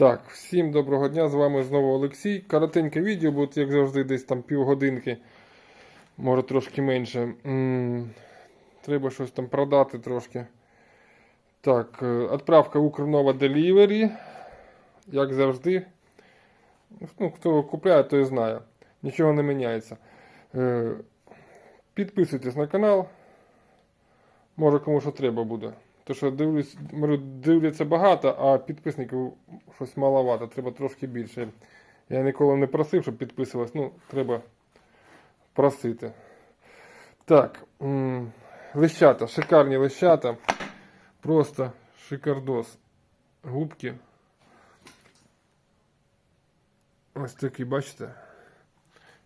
Так, всім доброго дня, з вами знову Олексій. Коротеньке відео, буде, як завжди, десь там півгодинки, може трошки менше. М, Треба щось там продати трошки. Так, е, відправка Укрнова Delivery. Як завжди. Ну, хто купляє, той знає. Нічого не міняється. Е, Підписуйтесь на канал. Може кому що треба буде. То що дивлюсь, дивляться багато, а підписників щось маловато, треба трошки більше. Я ніколи не просив, щоб підписувалось. Ну, треба просити. Так, лищата, шикарні лищата. Просто шикардос. Губки. Ось такі, бачите?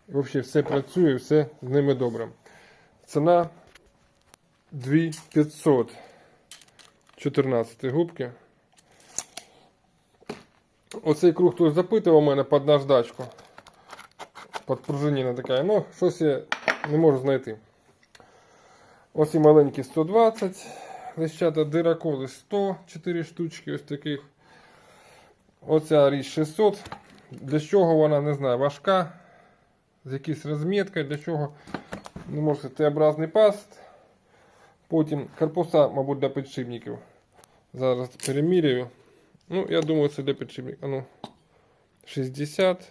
Взагалі все працює, все з ними добре. Ціна 2500. 14 губки. Оцей круг хтось запитував у мене під наждачку. Під пружиніна така. Ну, щось я не можу знайти. Ось і маленькі 120. Лещата дираколи 100, 4 штучки ось таких. Оця річ 600. Для чого вона, не знаю, важка. З якоюсь розміткою, для чого. Не можу Т-образний паст. Потім корпуса, мабуть, для підшипників. Зараз переміряю. Ну, я думаю, це для підшипників. А ну, 60.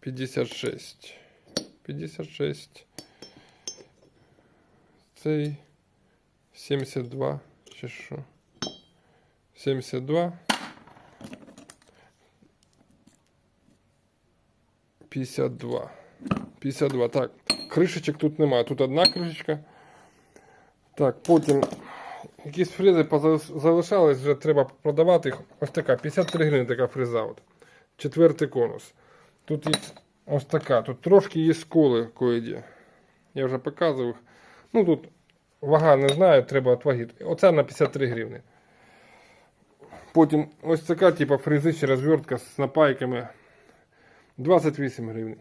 56. 56. Цей 72. Чи що? 72. 52. 52. Так. Кришечок тут немає. Тут одна кришечка. Так, потім якісь поза- залишались, вже треба продавати їх. Ось така, 53 гривні така фреза. От. Четвертий конус. Тут є ось така. Тут трошки є сколи кое-де. Я вже показував. Ну тут вага не знаю, треба от ваги. Оця на 53 гривні. Потім ось така, типу, фрези чи розвертка з напайками. 28 гривень.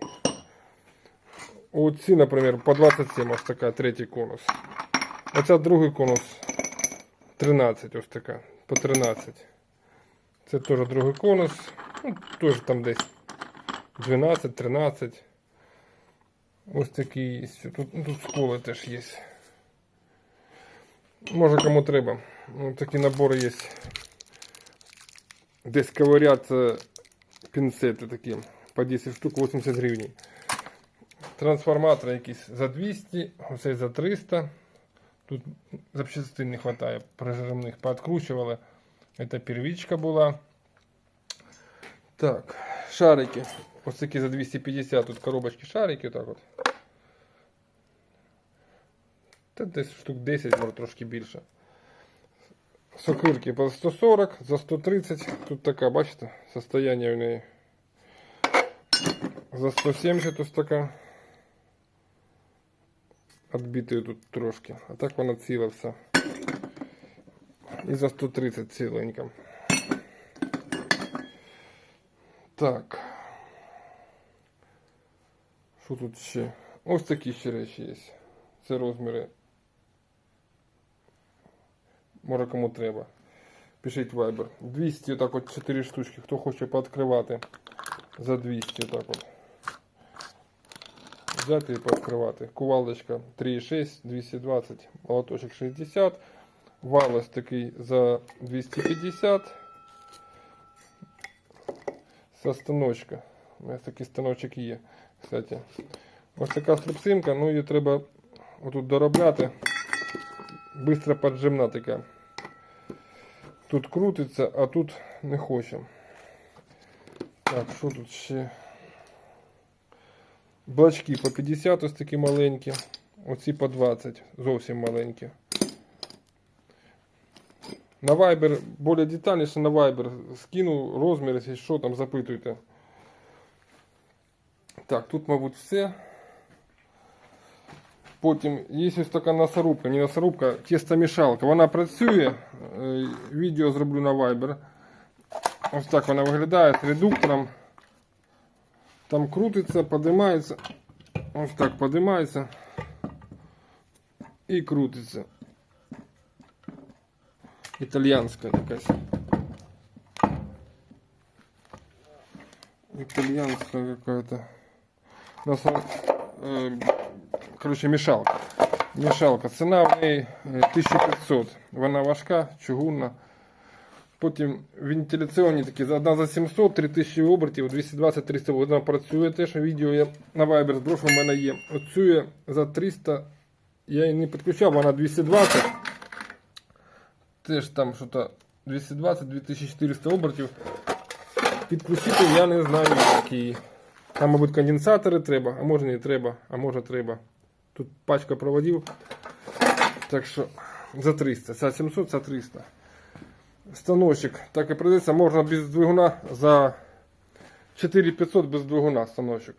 Оці, наприклад, по 27 ось така, третій конус. Оця другий конус 13, ось така, по 13. Це теж другий конус. Ну, теж там десь 12, 13. Ось такі є. Тут, ну, тут сколи теж є. Може кому треба. Ну, такі набори є. Десь ковырять е, пінцети такі. По 10 штук 80 гривень. Трансформатор якийсь за 200, оцей за 300. Тут запчастин не вистачає, прижимних пооткручували. Це первічка була. Так, шарики. Ось такі за 250, тут коробочки шарики, так от. Та десь штук 10, може трошки більше. Сокирки по 140, за 130. Тут така, бачите, состояние в неї. За 170 ось така. Отбитою тут трошки. А так вона ціла вся. І за 130 ціленька. Так. Що тут ще? Ось такі ще речі є. Це розміри. Може кому треба. Пишіть Viber. 200, так от 4 штучки. Хто хоче пооткривати. За 200, так от. Взяти і пооткривати. Кувалдочка 3,6, 220, молоточок 60. Вал такий за 250. Со станочка. У мене такий станочок є. Кстати. Ось така струбцинка, ну її треба отут доробляти. Бистро поджимна така. Тут крутиться, а тут не хоче. Так, що тут ще? Блачки по 50 ось такі маленькі. Оці по 20, зовсім маленькі. На Viber, більш детальніше на Viber скину розмір, якщо що там запитуйте. Так, тут, мабуть, все. Потім є ось така насорубка, не насорубка, тестомішалка. Вона працює. Е, Відео зроблю на Viber. Ось так вона виглядає з редуктором. Там крутиться, подимається. Ось так подимається. І крутиться. італьянська якась. Итальянская какая-то. Э, Короче, мешалка. Мішалка. Ціна в неї е, 1500. Вона важка, чугунна. Потім вентиляційні такі одна за 700, 3000 обертів, 220-300 вона працює теж. Відео я на Viber зброшу, в мене є. Оцю я за 300. Я її не підключав, вона 220. Теж там щось 220-2400 обертів. Підключити я не знаю, які. Там, мабуть, конденсатори треба, а може не треба, а може треба. Тут пачка проводів. Так що за 300. Це 700, це 300. Станочок так і продається. Можна без двигуна за 4500 без двигуна станочок.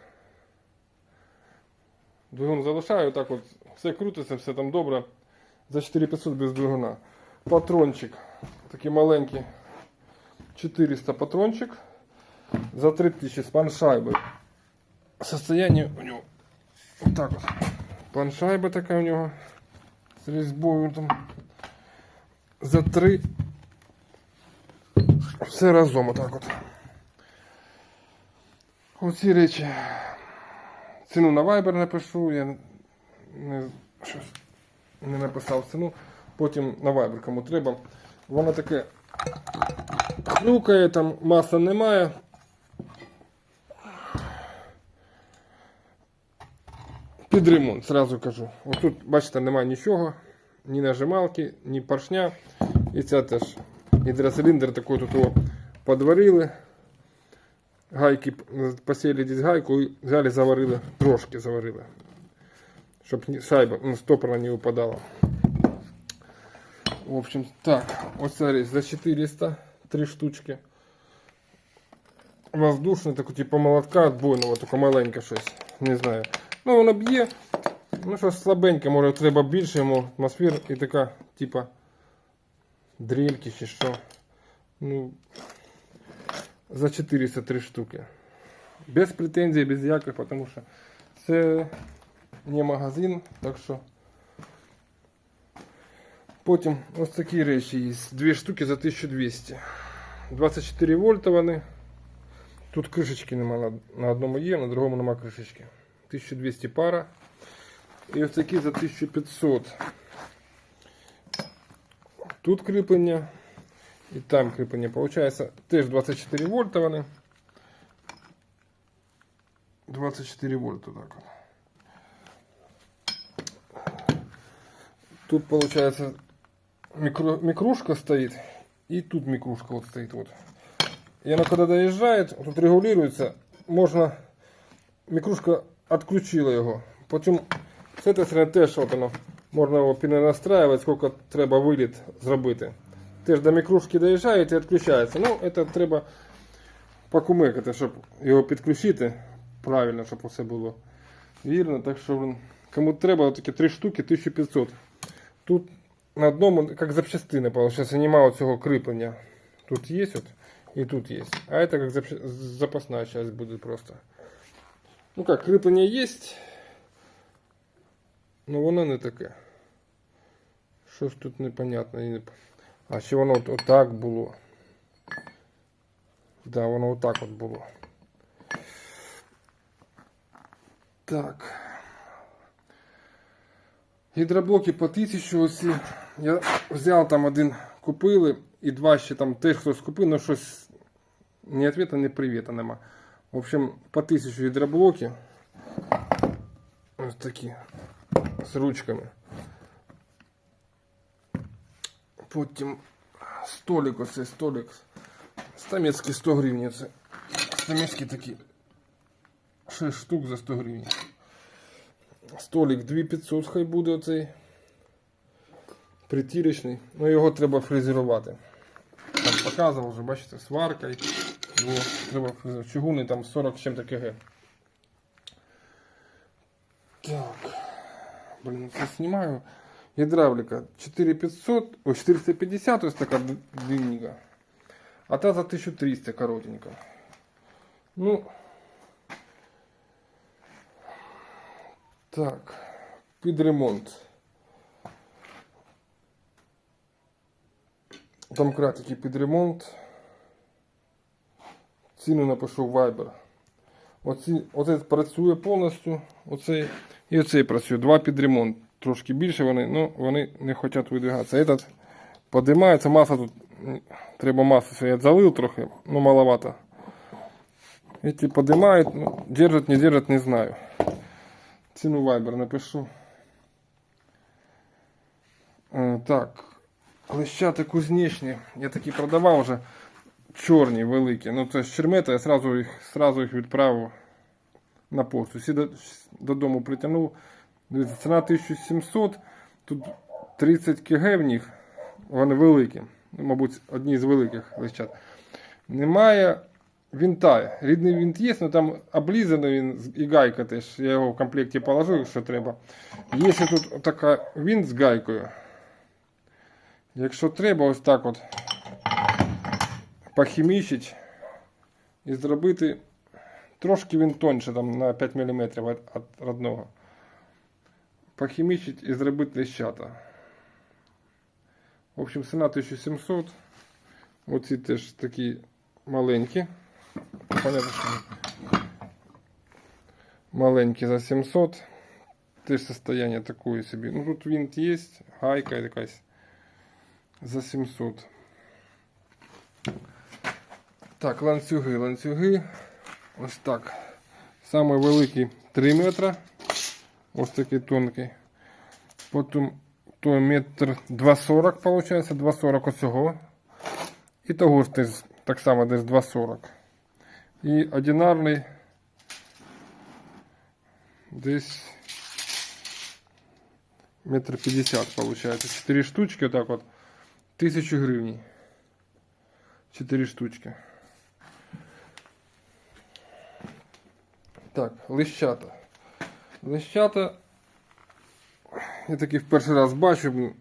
Двигун залишаю, так от все крутиться, все там добре. За 4500 без двигуна. Патрончик. Такий маленький. 400 патрончик. За 3000 с паншайбой. Состояние у вот так вот. Паншайба такая у него. С резьбою там. За 3. Все разом отак от. Оці речі. Ціну на Viber напишу, я не, щось не написав ціну. Потім на Viber кому треба. Воно таке хрюкає, там масла немає. Під ремонт, зразу кажу. Ось бачите, немає нічого, ні нажималки, ні поршня. І це теж гідроциліндр такий тут його подварили. Гайки посіяли десь гайку і взяли, заварили, трошки заварили. Щоб шайба ну, стопорно не упадала. В общем, так, оце за 400, три штучки. Воздушний, такий типу молотка отбойного, таке маленьке щось. Не знаю. Ну, воно б'є. Ну, щось слабеньке, може треба більше йому атмосфер і така, типа, дрельки чи що. Ну, за 403 штуки. Без претензій, без яких, тому що це не магазин, так що. Потім ось такі речі є. Дві штуки за 1200. 24 вольта вони. Тут кришечки нема на, одному є, на другому нема кришечки. 1200 пара. І ось такі за 1500. Тут кріплення. І там кріплення. Получається теж 24 вольта вони. 24 вольта так. Тут получается микро, микрушка стоит. И тут микрушка вот стоит вот. И она когда доезжает, тут регулируется, можно... Микрушка отключила його. Потім з цієї сторони теж от воно, можна його перенастраювати, скільки треба виліт зробити. Теж до мікрушки доїжджає і відключається. Ну, це треба покумекати, щоб його підключити правильно, щоб все було вірно. Так що, кому треба, такі три штуки, 1500. Тут на одному, як запчастини, получается, немає цього кріплення. Тут є от, і тут є. А це як запча- запасна часть буде просто. Ну как, кріплення є, но воно не таке. Щось тут непонятно. А ще воно от, отак було. Да, воно отак от було. Так. Гідроблоки по 1000 оці. Я взяв там один, купили, і два ще там теж хтось купив, але щось ні ответа, ні привіта нема. В общем, по 1000 гідроблоки. Ось такі. З ручками. Потім столик, оцей столик. Стамецький 100 гривень. Це стамецький такі. 6 штук за 100 гривень. Столик 2500 хай буде оцей. Притірочний. Ну його треба фрезерувати. Там показував вже, бачите, сварка. Його треба фрезерувати. Чугунний там 40 з чим-то кг. Так. Блин, це знімаю. Гідравліка 4500, ой, 450, ось така д- длинненька. А та за 1300 коротенька. Ну. Так. Під ремонт. Там кратики під ремонт. Ціну напишу в Viber. Оці, оцей працює повністю. Оцей, і оцей працює. Два під ремонт. Трошки більше вони, ну вони не хочуть видвигатися. Этот подимається, маса тут. Треба масу. Я залил трохи, ну маловато. Эти поднимают, ну, держат, не держат, не знаю. Ціну Viber напишу. Е, так. Лещати кузнечні. Я такі продавав вже. Чорні, великі. Ну це з чермета, я сразу їх, сразу їх відправив на пошту. Всі до, додому притягнув. Ціна 1700. Тут 30 кг в них. Вони великі. Ну, мабуть, одні з великих лещат. Немає винта. Рідний винт є, але там облізаний він і гайка теж. Я його в комплекті положу, якщо треба. Якщо тут така винт з гайкою. Якщо треба, ось так от похімічить і зробити трошки він тоньше, там на 5 мм від, родного. Похімічить і зробити лещата. В общем, ціна 1700. Оці теж такі маленькі. Понятно, що маленькі за 700. Теж состояние такое собі. Ну тут винт є, гайка якась за 700. Так, ланцюги, ланцюги. Ось так. Самий великий 3 метра. Ось такий тонкий. Потім той метр 2,40 виходить, 2,40 оцього. І того ж теж так само десь 2,40. І одинарний десь метр 50 получается. 4 штучки вот так вот. 1000 гривен. 4 штучки. Так, лищата. Лищата. Я таки в перший раз бачу.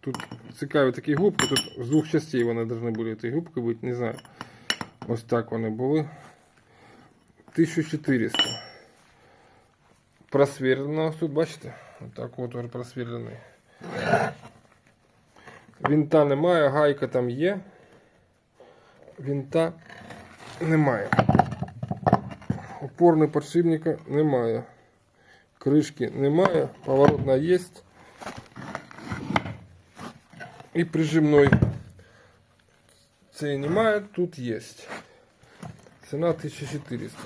Тут цікаві такі губки. Тут з двох частей вони повинні були ці губки бути, не знаю. Ось так вони були. 1400. Просверлено ось тут, бачите? Отак от він. Вінта немає, гайка там є. Вінта немає. Опорного подшипника немає. Кришки немає, поворотна є. І прижимной. Цей немає, тут є. Ціна 1400.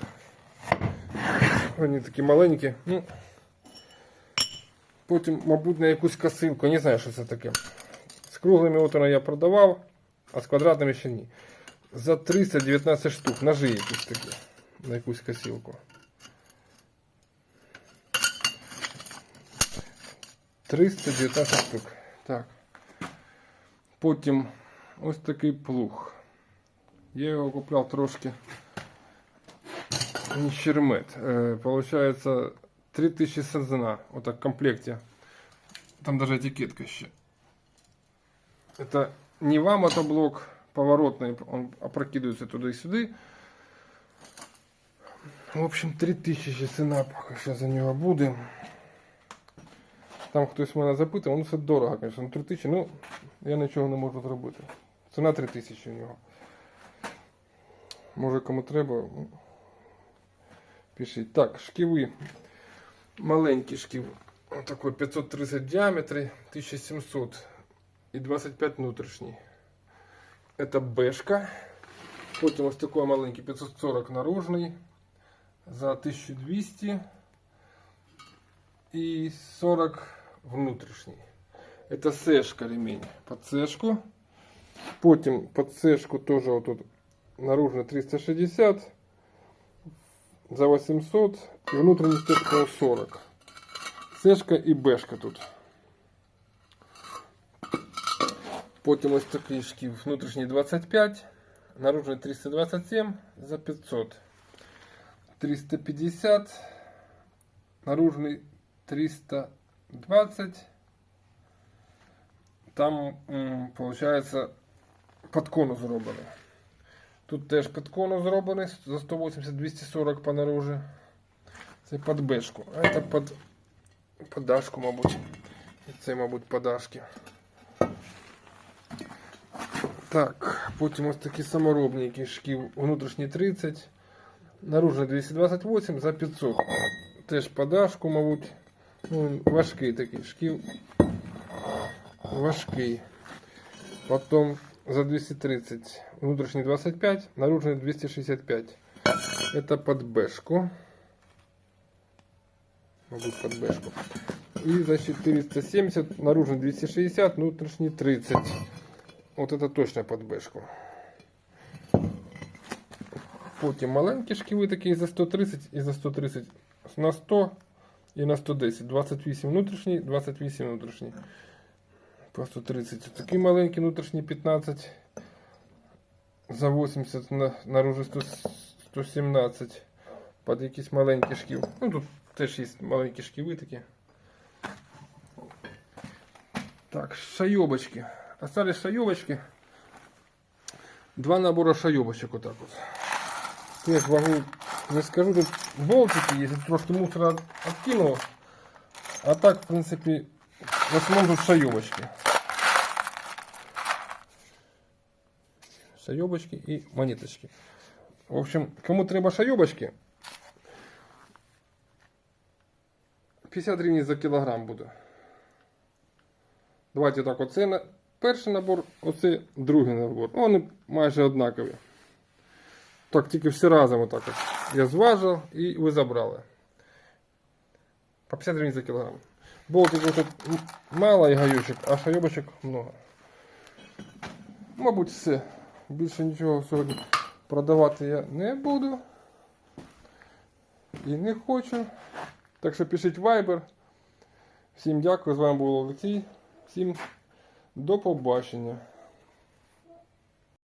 Вони такі маленькі. Ну, потім, мабуть, на якусь косилку. Не знаю, що це таке. З круглими от я продавав, а з квадратними ще ні. За 319 штук. Ножи якісь такі. На якусь косилку. 319 штук. Так. Потім ось такий плуг. Я його купляв трошки. Не щермет. Е, Получається 3000 сазана. Отак в комплекте. Там даже этикетка еще. Это не вам это блок поворотный, он опрокидывается туда и сюда. В общем, 3000 ціна поки що за нього буде. Там хтось мене запитав, ну це дорого, звісно, ну 3000, ну я нічого не можу зробити. Ціна 3000 у нього. Може кому треба, пишіть. Так, шківи. Маленький шків. Такой 530 в діаметрі, 1700 і 25 внутрішній. Это бешка. Потім ось такой маленький 540 наружний за 1200 і 40 внутрішній. Это сешка ремень под сешку. Потім под сешку теж отут наружно 360 за 800 і внутрішній степка 40. Сешка і бешка тут. Потім ось такий шків внутрішній 25, наружний 327 за 500. 350, наружний 320. Там, м, получается, під кону зроблений. Тут теж під кону зроблений за 180-240 по наружі. Це під бешку. А це під подашку, мабуть. І це, мабуть, подашки. Так, потім ось такі саморобні які шків. Внутрішній 30, наружний 228 за 500. Теж подашку, мабуть. Ну, важкий такий шків. Важкий. Потім за 230. Внутрішній 25, наружний 265. Это под бэшку. Мабуть, под бэшку. И за 470, наружный 260, внутрішній 30. Вот это точно под бэшку. Потім маленькі шківи такі за 130 і за 130 на 100 і на 110. 28 внутрішній, 28 внутрішній. По 130. Такі маленькі внутрішні 15. За 80 на, наружу 100, 117. Під якийсь маленький шків. Ну тут теж є маленькі шківи такі. Так, шайобочки. Остались шайобочки. Два набора шайобочек вот так вот. Теж вагу не скажу, тут болтики є, тут мусора от- А так, в принципі, в основному тут шайобочки. Шайобочки і монеточки. В общем, кому треба шайобочки, 50 гривень за кілограм буде. Давайте так, оце перший набор, оце другий набор. Вони майже однакові. Так, тільки всі разом отак от. Я зважив і ви забрали. По 50 гривень за кілограм. Болтиків тут мало і гайочок, а шайобочок много. Мабуть, все. Більше нічого сьогодні продавати я не буду. І не хочу. Так що пишіть Viber. Всім дякую, з вами був Олексій. Всім до побачення.